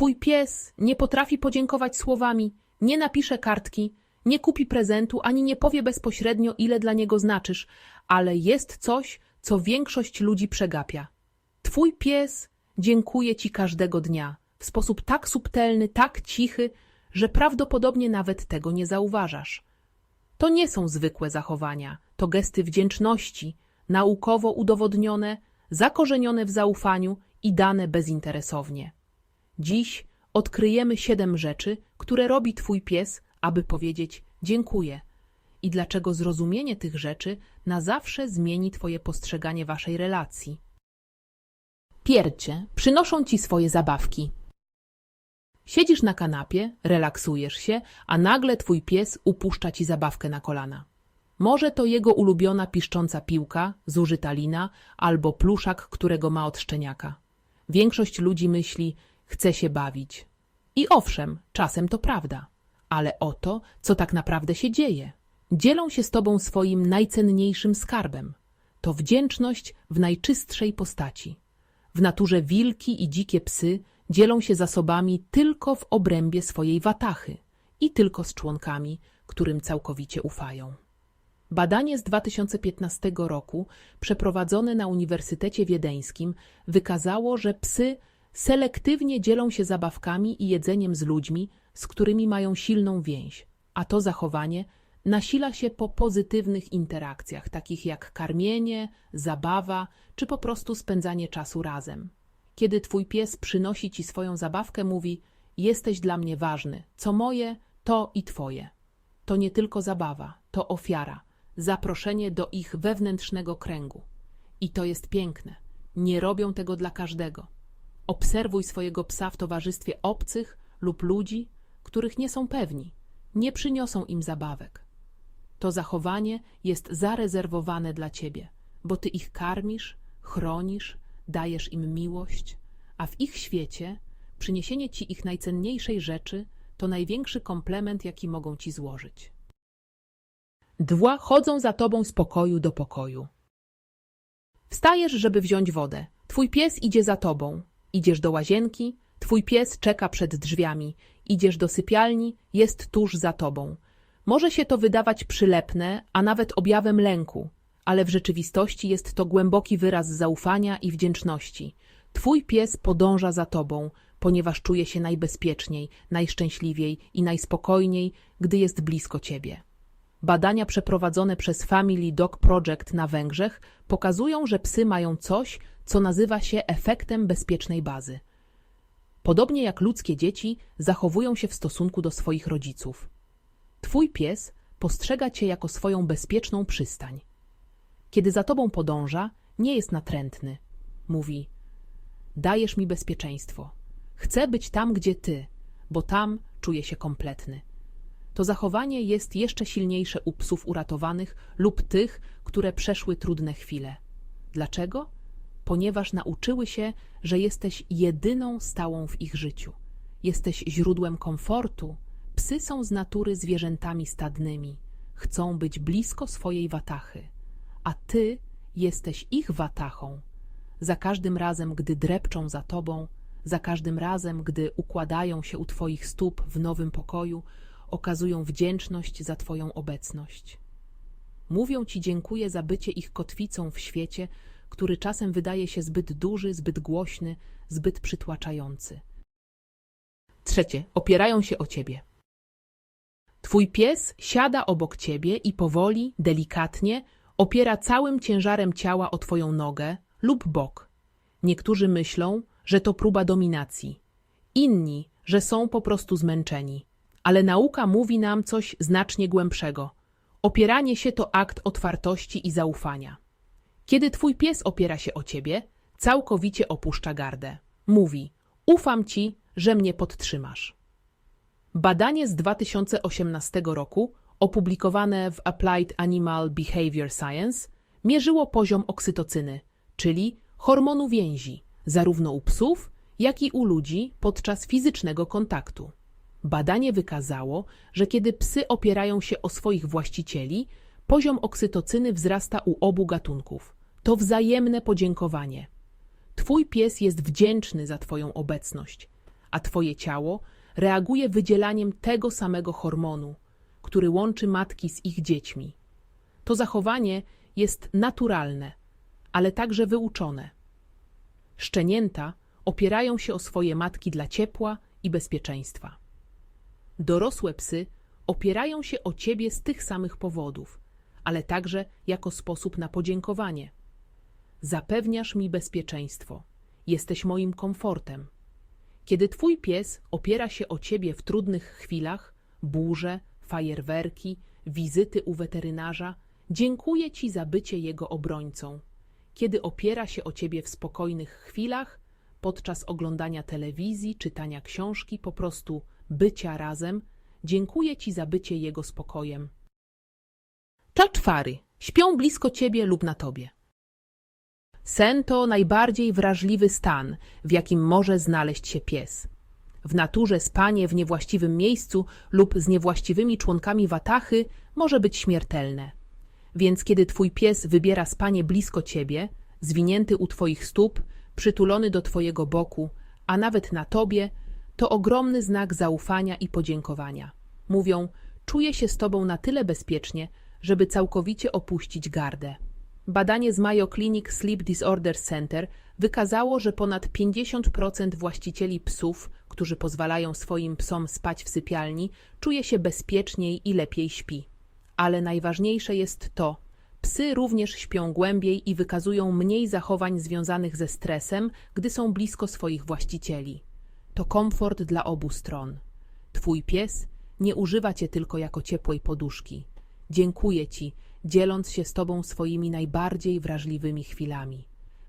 Twój pies nie potrafi podziękować słowami, nie napisze kartki, nie kupi prezentu, ani nie powie bezpośrednio, ile dla niego znaczysz, ale jest coś, co większość ludzi przegapia. Twój pies dziękuję ci każdego dnia, w sposób tak subtelny, tak cichy, że prawdopodobnie nawet tego nie zauważasz. To nie są zwykłe zachowania, to gesty wdzięczności, naukowo udowodnione, zakorzenione w zaufaniu i dane bezinteresownie. Dziś odkryjemy siedem rzeczy, które robi Twój pies, aby powiedzieć dziękuję i dlaczego zrozumienie tych rzeczy na zawsze zmieni Twoje postrzeganie Waszej relacji. Piercie przynoszą Ci swoje zabawki. Siedzisz na kanapie, relaksujesz się, a nagle Twój pies upuszcza Ci zabawkę na kolana. Może to jego ulubiona piszcząca piłka, zużyta lina albo pluszak, którego ma od szczeniaka. Większość ludzi myśli, chce się bawić. I owszem, czasem to prawda. Ale oto, co tak naprawdę się dzieje. Dzielą się z tobą swoim najcenniejszym skarbem. To wdzięczność w najczystszej postaci. W naturze wilki i dzikie psy dzielą się zasobami tylko w obrębie swojej watachy i tylko z członkami, którym całkowicie ufają. Badanie z 2015 roku, przeprowadzone na Uniwersytecie Wiedeńskim, wykazało, że psy selektywnie dzielą się zabawkami i jedzeniem z ludźmi, z którymi mają silną więź, a to zachowanie nasila się po pozytywnych interakcjach, takich jak karmienie, zabawa czy po prostu spędzanie czasu razem. Kiedy twój pies przynosi ci swoją zabawkę, mówi: Jesteś dla mnie ważny, co moje, to i twoje. To nie tylko zabawa, to ofiara, zaproszenie do ich wewnętrznego kręgu. I to jest piękne. Nie robią tego dla każdego. Obserwuj swojego psa w towarzystwie obcych lub ludzi, których nie są pewni, nie przyniosą im zabawek. To zachowanie jest zarezerwowane dla ciebie, bo ty ich karmisz, chronisz, dajesz im miłość, a w ich świecie przyniesienie ci ich najcenniejszej rzeczy to największy komplement, jaki mogą ci złożyć. Dwa chodzą za tobą z pokoju do pokoju. Wstajesz, żeby wziąć wodę. Twój pies idzie za tobą. Idziesz do łazienki, twój pies czeka przed drzwiami. Idziesz do sypialni, jest tuż za tobą. Może się to wydawać przylepne, a nawet objawem lęku, ale w rzeczywistości jest to głęboki wyraz zaufania i wdzięczności. Twój pies podąża za tobą, ponieważ czuje się najbezpieczniej, najszczęśliwiej i najspokojniej, gdy jest blisko ciebie. Badania przeprowadzone przez Family Dog Project na Węgrzech pokazują, że psy mają coś, co nazywa się efektem bezpiecznej bazy. Podobnie jak ludzkie dzieci, zachowują się w stosunku do swoich rodziców. Twój pies postrzega cię jako swoją bezpieczną przystań. Kiedy za tobą podąża, nie jest natrętny. Mówi: Dajesz mi bezpieczeństwo. Chcę być tam, gdzie ty, bo tam czuję się kompletny. To zachowanie jest jeszcze silniejsze u psów uratowanych lub tych, które przeszły trudne chwile. Dlaczego? Ponieważ nauczyły się, że jesteś jedyną stałą w ich życiu. Jesteś źródłem komfortu. Psy są z natury zwierzętami stadnymi. Chcą być blisko swojej watachy. A ty jesteś ich watachą. Za każdym razem, gdy drepczą za tobą, za każdym razem, gdy układają się u twoich stóp w nowym pokoju, okazują wdzięczność za Twoją obecność. Mówią Ci dziękuję za bycie ich kotwicą w świecie, który czasem wydaje się zbyt duży, zbyt głośny, zbyt przytłaczający. Trzecie, opierają się o Ciebie. Twój pies siada obok Ciebie i powoli, delikatnie opiera całym ciężarem ciała o Twoją nogę lub bok. Niektórzy myślą, że to próba dominacji, inni, że są po prostu zmęczeni. Ale nauka mówi nam coś znacznie głębszego. Opieranie się to akt otwartości i zaufania. Kiedy twój pies opiera się o ciebie, całkowicie opuszcza gardę. Mówi: Ufam ci, że mnie podtrzymasz. Badanie z 2018 roku, opublikowane w Applied Animal Behavior Science, mierzyło poziom oksytocyny, czyli hormonu więzi, zarówno u psów, jak i u ludzi podczas fizycznego kontaktu. Badanie wykazało, że kiedy psy opierają się o swoich właścicieli, poziom oksytocyny wzrasta u obu gatunków. To wzajemne podziękowanie. Twój pies jest wdzięczny za Twoją obecność, a twoje ciało reaguje wydzielaniem tego samego hormonu, który łączy matki z ich dziećmi. To zachowanie jest naturalne, ale także wyuczone. Szczenięta opierają się o swoje matki dla ciepła i bezpieczeństwa. Dorosłe psy opierają się o ciebie z tych samych powodów, ale także jako sposób na podziękowanie. Zapewniasz mi bezpieczeństwo, jesteś moim komfortem. Kiedy twój pies opiera się o ciebie w trudnych chwilach, burze, fajerwerki, wizyty u weterynarza, dziękuję ci za bycie jego obrońcą. Kiedy opiera się o ciebie w spokojnych chwilach, podczas oglądania telewizji, czytania książki, po prostu bycia razem, dziękuję ci za bycie jego spokojem. Czaczwary śpią blisko ciebie lub na tobie. Sen to najbardziej wrażliwy stan, w jakim może znaleźć się pies. W naturze spanie w niewłaściwym miejscu lub z niewłaściwymi członkami watachy może być śmiertelne. Więc kiedy twój pies wybiera spanie blisko ciebie, zwinięty u twoich stóp, przytulony do twojego boku, a nawet na tobie, to ogromny znak zaufania i podziękowania. Mówią, czuję się z tobą na tyle bezpiecznie, żeby całkowicie opuścić gardę. Badanie z Mayo Clinic Sleep Disorder Center wykazało, że ponad 50% właścicieli psów, którzy pozwalają swoim psom spać w sypialni, czuje się bezpieczniej i lepiej śpi. Ale najważniejsze jest to, psy również śpią głębiej i wykazują mniej zachowań związanych ze stresem, gdy są blisko swoich właścicieli. To komfort dla obu stron. Twój pies nie używa cię tylko jako ciepłej poduszki. Dziękuję ci, dzieląc się z tobą swoimi najbardziej wrażliwymi chwilami.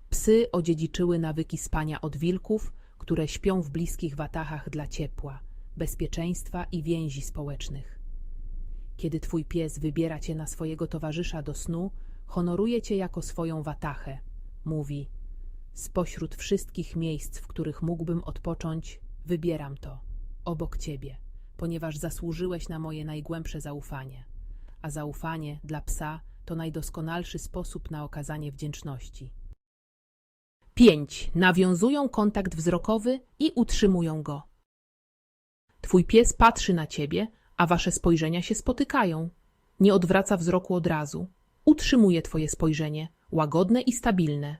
Psy odziedziczyły nawyki spania od wilków, które śpią w bliskich watachach dla ciepła, bezpieczeństwa i więzi społecznych. Kiedy twój pies wybiera cię na swojego towarzysza do snu, honoruje cię jako swoją watachę. Mówi: Spośród wszystkich miejsc, w których mógłbym odpocząć, wybieram to, obok ciebie, ponieważ zasłużyłeś na moje najgłębsze zaufanie. A zaufanie dla psa to najdoskonalszy sposób na okazanie wdzięczności. 5. Nawiązują kontakt wzrokowy i utrzymują go. Twój pies patrzy na ciebie, a wasze spojrzenia się spotykają. Nie odwraca wzroku od razu. Utrzymuje twoje spojrzenie, łagodne i stabilne.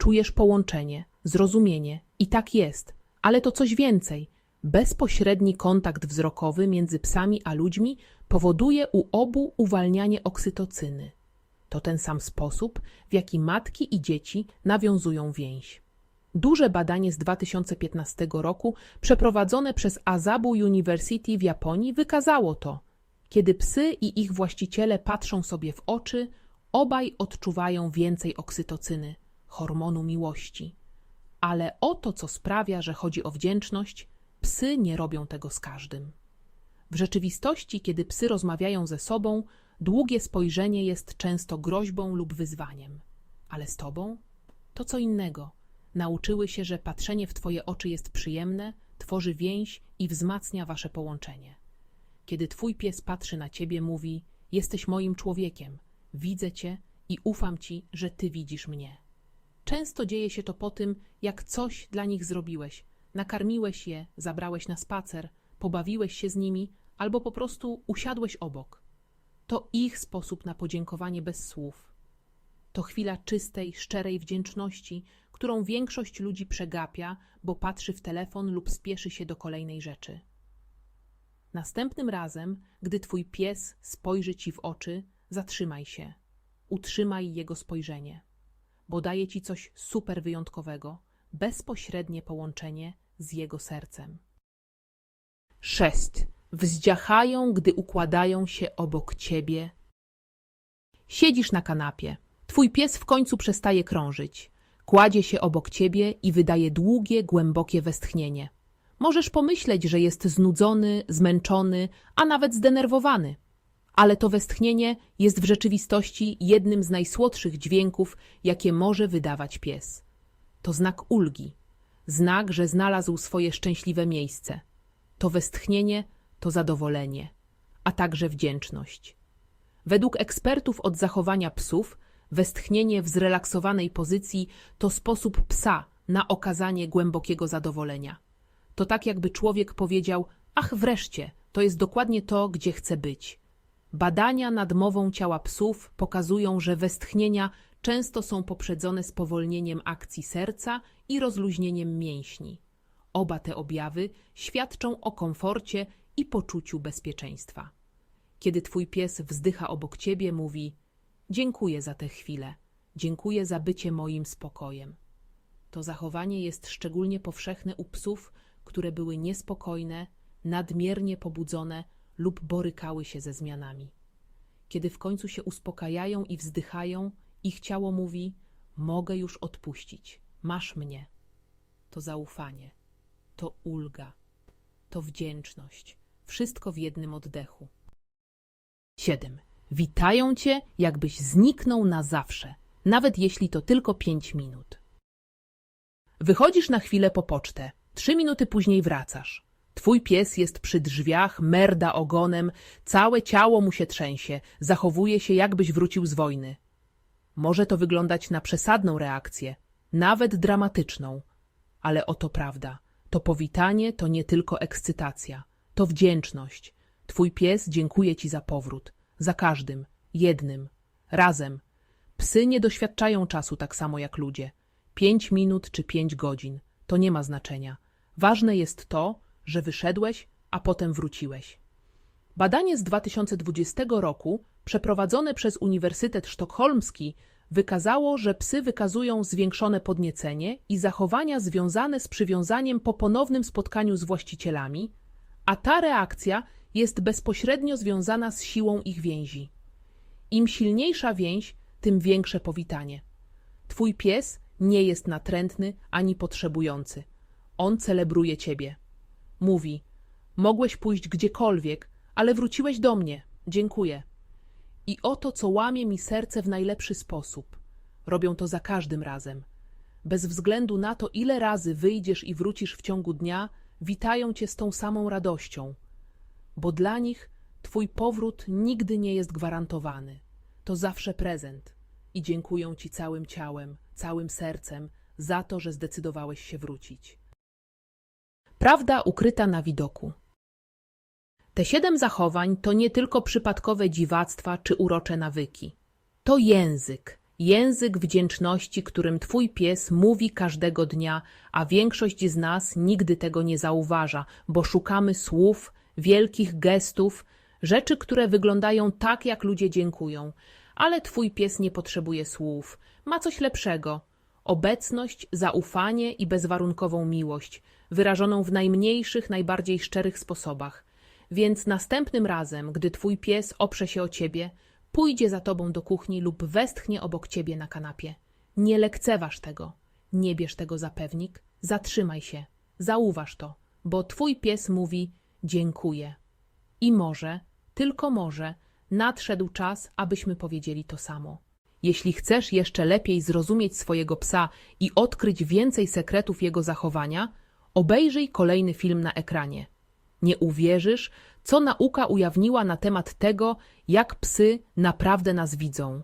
Czujesz połączenie, zrozumienie i tak jest, ale to coś więcej. Bezpośredni kontakt wzrokowy między psami a ludźmi powoduje u obu uwalnianie oksytocyny. To ten sam sposób, w jaki matki i dzieci nawiązują więź. Duże badanie z 2015 roku, przeprowadzone przez Azabu University w Japonii, wykazało to. Kiedy psy i ich właściciele patrzą sobie w oczy, obaj odczuwają więcej oksytocyny, hormonu miłości. Ale oto co sprawia, że chodzi o wdzięczność, psy nie robią tego z każdym. W rzeczywistości, kiedy psy rozmawiają ze sobą, długie spojrzenie jest często groźbą lub wyzwaniem. Ale z tobą? To co innego. Nauczyły się, że patrzenie w twoje oczy jest przyjemne, tworzy więź i wzmacnia wasze połączenie. Kiedy twój pies patrzy na ciebie, mówi: Jesteś moim człowiekiem, widzę cię i ufam ci, że ty widzisz mnie. Często dzieje się to po tym, jak coś dla nich zrobiłeś. Nakarmiłeś je, zabrałeś na spacer, pobawiłeś się z nimi albo po prostu usiadłeś obok. To ich sposób na podziękowanie bez słów. To chwila czystej, szczerej wdzięczności, którą większość ludzi przegapia, bo patrzy w telefon lub spieszy się do kolejnej rzeczy. Następnym razem, gdy twój pies spojrzy ci w oczy, zatrzymaj się. Utrzymaj jego spojrzenie, bo daje ci coś super wyjątkowego, bezpośrednie połączenie z jego sercem. 6. Wzdziachają, gdy układają się obok ciebie. Siedzisz na kanapie. Twój pies w końcu przestaje krążyć. Kładzie się obok ciebie i wydaje długie, głębokie westchnienie. Możesz pomyśleć, że jest znudzony, zmęczony, a nawet zdenerwowany. Ale to westchnienie jest w rzeczywistości jednym z najsłodszych dźwięków, jakie może wydawać pies. To znak ulgi, znak, że znalazł swoje szczęśliwe miejsce. To westchnienie to zadowolenie, a także wdzięczność. Według ekspertów od zachowania psów, westchnienie w zrelaksowanej pozycji to sposób psa na okazanie głębokiego zadowolenia. To tak jakby człowiek powiedział: Ach, wreszcie, to jest dokładnie to, gdzie chcę być. Badania nad mową ciała psów pokazują, że westchnienia często są poprzedzone spowolnieniem akcji serca i rozluźnieniem mięśni. Oba te objawy świadczą o komforcie i poczuciu bezpieczeństwa. Kiedy twój pies wzdycha obok ciebie, mówi: Dziękuję za tę chwilę, dziękuję za bycie moim spokojem. To zachowanie jest szczególnie powszechne u psów, które były niespokojne, nadmiernie pobudzone lub borykały się ze zmianami. Kiedy w końcu się uspokajają i wzdychają, ich ciało mówi: Mogę już odpuścić, masz mnie. To zaufanie, to ulga, to wdzięczność, wszystko w jednym oddechu. 7. Witają cię, jakbyś zniknął na zawsze, nawet jeśli to tylko 5 minut. Wychodzisz na chwilę po pocztę, trzy minuty później wracasz. Twój pies jest przy drzwiach, merda ogonem, całe ciało mu się trzęsie, zachowuje się jakbyś wrócił z wojny. Może to wyglądać na przesadną reakcję, nawet dramatyczną, ale oto prawda. To powitanie to nie tylko ekscytacja, to wdzięczność. Twój pies dziękuję ci za powrót, za każdym, jednym, razem. Psy nie doświadczają czasu tak samo jak ludzie. Pięć minut czy pięć godzin, to nie ma znaczenia. Ważne jest to, że wyszedłeś, a potem wróciłeś. Badanie z 2020 roku, przeprowadzone przez Uniwersytet Sztokholmski, wykazało, że psy wykazują zwiększone podniecenie i zachowania związane z przywiązaniem po ponownym spotkaniu z właścicielami, a ta reakcja jest bezpośrednio związana z siłą ich więzi. Im silniejsza więź, tym większe powitanie. Twój pies nie jest natrętny ani potrzebujący. On celebruje ciebie. Mówi: Mogłeś pójść gdziekolwiek, ale wróciłeś do mnie. Dziękuję. I oto, co łamie mi serce w najlepszy sposób. Robią to za każdym razem. Bez względu na to, ile razy wyjdziesz i wrócisz w ciągu dnia, witają cię z tą samą radością. Bo dla nich twój powrót nigdy nie jest gwarantowany. To zawsze prezent. I dziękują ci całym ciałem, całym sercem za to, że zdecydowałeś się wrócić. Prawda ukryta na widoku. Te siedem zachowań to nie tylko przypadkowe dziwactwa czy urocze nawyki. To język, język wdzięczności, którym twój pies mówi każdego dnia, a większość z nas nigdy tego nie zauważa, bo szukamy słów, wielkich gestów, rzeczy, które wyglądają tak, jak ludzie dziękują. Ale twój pies nie potrzebuje słów, ma coś lepszego. Obecność, zaufanie i bezwarunkową miłość, wyrażoną w najmniejszych, najbardziej szczerych sposobach. Więc następnym razem, gdy twój pies oprze się o ciebie, pójdzie za tobą do kuchni lub westchnie obok ciebie na kanapie. Nie lekceważ tego, nie bierz tego za pewnik, zatrzymaj się, zauważ to, bo twój pies mówi dziękuję. I może, tylko może, nadszedł czas, abyśmy powiedzieli to samo. Jeśli chcesz jeszcze lepiej zrozumieć swojego psa i odkryć więcej sekretów jego zachowania, obejrzyj kolejny film na ekranie. Nie uwierzysz, co nauka ujawniła na temat tego, jak psy naprawdę nas widzą.